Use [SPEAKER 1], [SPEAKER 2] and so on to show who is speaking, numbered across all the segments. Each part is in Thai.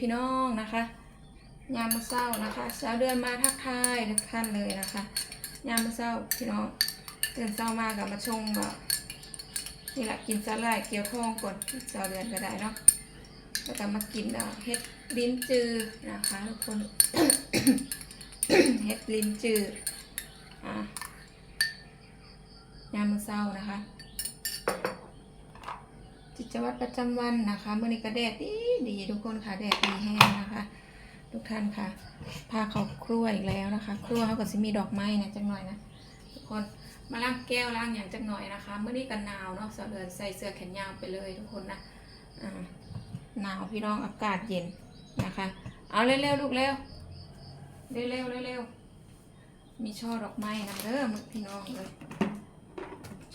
[SPEAKER 1] พี่น้องนะคะ ยามมื้อเช้านะคะเช้าเดือนมาทักทายทุกท่านเลยนะคะ ยามมื้อเช้าพี่น้องตื่นเช้ามากับมาชงแบบนี่แหละกินสาหร่ายเกี๊ยวทองก่อนเช้าเดือนก็ได้เนาะแล้วก็มากินอะเฮ็ดลิ้นจือนะคะทุกคนเฮ็ดลิ้นจืออะยามมื้อเช้านะคะ กิจวัตรประจำวันนะคะเมื่อนี้ก็แดดดีดีทุกคนค่ะแดดดีแห้งนะคะ ทุกท่านค่ะพาเขาครัวอีกแล้วนะคะ ครัวเขาก็จะมีดอกไม้นะจังหน่อยนะทุกคนมาล้างแก้วล้างอย่างจังหน่อยนะคะเมื่อนี้กันหนาวเนาะสาวเดือนใส่เสื้อแขนยาวไปเลยทุกคนนะอ่าหนาวพี่น้องอากาศเย็นนะคะ เอาเร็วๆลูกเร็วเร็วๆเร็วๆมีช่อดอกไม้นะเด้อมึกพี่น้องเลย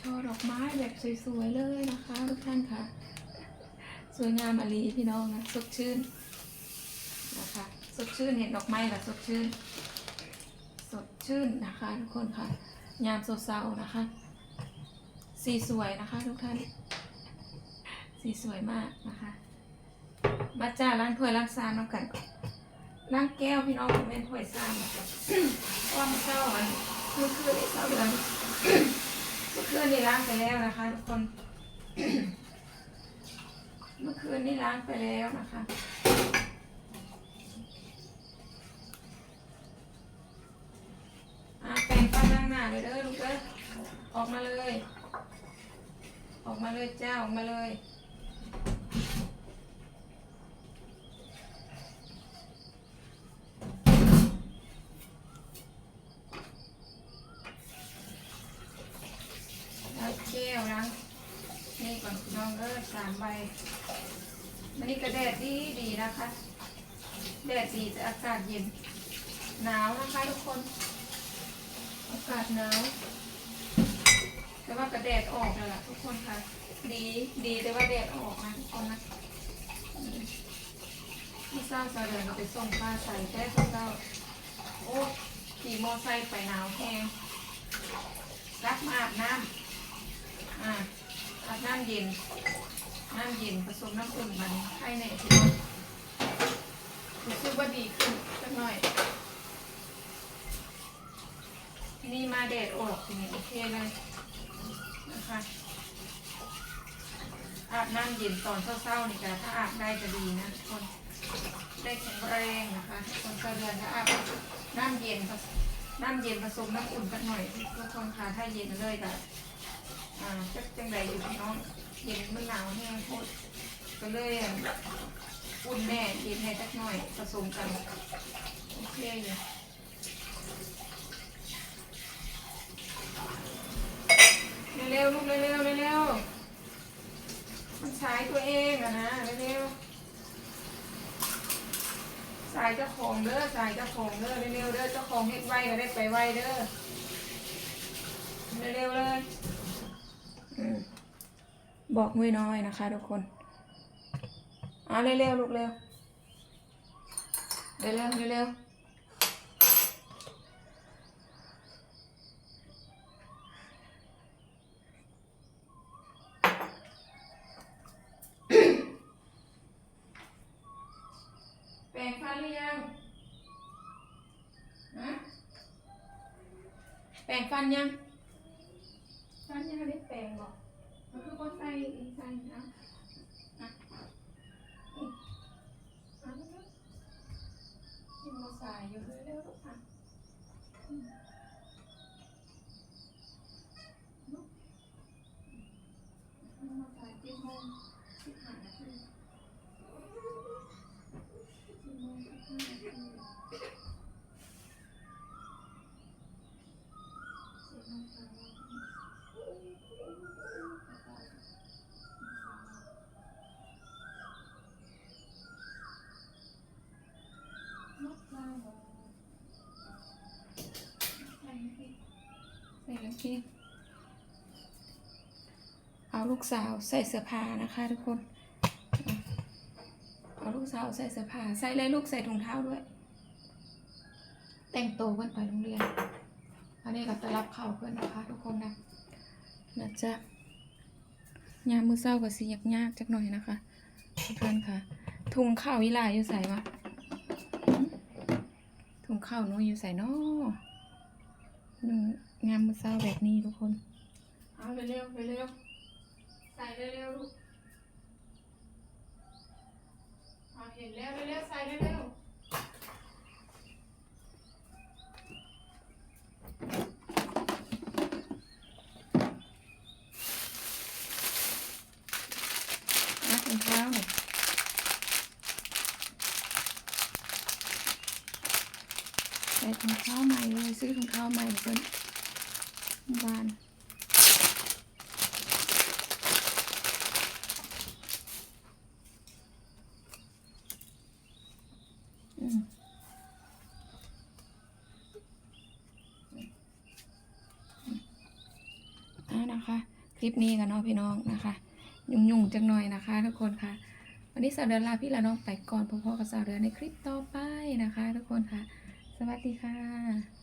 [SPEAKER 1] ช่อดอกไม้แบบสวยๆเลยนะคะทุกท่านค่ะ สวยงามอลีพี่น้องนะสดชื่นนะคะสดชื่นเห็นดอกไม้แล้วสดชื่น สดชื่นนะคะทุกคนค่ะยามสดเศร้านะคะ สีสวยนะคะทุกท่าน สีสวยมากนะคะ มาจ้าล้างถ้วยล้างซานน้ำกันล้างแก้วพี่น้องเป็นถ้วยซานคะเพราะว่ามเศร้าอันเมื่อคืนนี้เศร้าเดือน เมื่อคืนนี้ล้างไปแล้วนะคะทุกคน เมื่อคืนนี้ล้างไปแล้วนะคะอะแปรงฟันล้างหน้าเลยเด้อลูกเด้อออกมาเลย ออกมาเลยเจ้าออกมาเลย ล้างแก้ วล้างนี่ก่อนพี่น้องเออสามใบวันนี้ก็แดดดีดีนะคะ แดดดีแต่อากาศเย็น หนาวนะคะทุกคน อากาศหนาว แต่ว่าก็แดดออกแล้วล่ะทุกคนค่ะ ดีดีแต่ว่าแดดออกนะทุกคนนะอืมที่เศร้าจะเดินไปส่งป้าใส่แค่เศร้าโอ้ขี่มอไซค์ไปหนาวแห้งรับมาอาบน้ำ อ่าอาบน้ำเย็น น้ำเย็นผสมน้ำอุ่นมันให้ในที่รู้สึกว่าดีขึ้นสักหน่อยนี่มาแดดออกทีนี้โอเคเลยนะคะอาบน้ำเย็นตอนเศร้าๆนี่ค่ะถ้าอาบได้จะดีนะทุกคนได้แข็งแรงนะคะทุกคนก็เดือนถ้าอาบน้ำเย็นผสน้ำเย็นผสมน้ำอุ่นสักหน่อยทุกคนค่ะถ้าเย็นเลยก็ อ่าจักจังใดอยู่พี่น้องเย็นมันหนาวแห้งโคตรก็เลยอะอุ่นแน่เย็นให้สักหน่อยผสมกันโอเคอยู่เร็วๆลูกเร็วๆเร็วๆมันสายตัวเองอะนะเร็วๆสายเจ้าของเด้อสายเจ้าของเด้อเร็วๆเด้อเจ้าของเฮ็ดไวก็ได้ไปไวเด้อเร็วๆเลย บอกมือน้อยนะคะ ทุกคนเอาเร็วๆลูกเร็วเร็วๆเร็วแปรงฟันหรือยังฮะแปรงฟันยังฟันยังไม่ได้แปรงบอกมันคือว่าใส่อีกใส่นะอะนี่อะเร็วๆยังมาใส่อก ค่ะอืมลุกยังมาใส่เจ็ดโมงสิบห้านาทีเจ็ดโมงสิบห้านาทีเสียงน้ำตาล ใส่น้ำพ ริกเอาลูกสาวใส่เสื้อผ้านะคะ ทุกคน เอาลูกสาวใส่เสื้อผ้าใส่เลยลูกใส่ถุงเท้าด้วย แต่งตัวกันไปโรงเรียนอันนี้ก็ไปรับข่าวเพื่อนนะคะ ทุกคนนะนะจ๊ะยามมือเศร้ากับสียากยากจักหน่อยนะคะทุกท่านค่ะ ถุงข้าวอีหลาอยู่ใส่วะถุงข้าวนูอยู่ใส่นอหนูงามมือเศร้าแบบนี้ทุกคน เอาเร็วๆเร็วๆใส่เร็วๆลูกเอาเห็นแล้วเร็วๆใส่เร็วๆนะถุงเท้าหน่อยใส่ถุงเท้าใหม่เลยซื้อถุงเท้าใหม่เพิ่น บ้านอืมอ่านะคะ คลิปนี้กันเนาะพี่น้องนะคะ ยุ่งๆจังหน่อยนะคะ ทุกคนค่ะ วันนี้สาวเดือนลาพี่ละน้องไปก่อนพบๆกับสาวเดือนในคลิปต่อไปนะคะ ทุกคนค่ะ สวัสดีค่ะ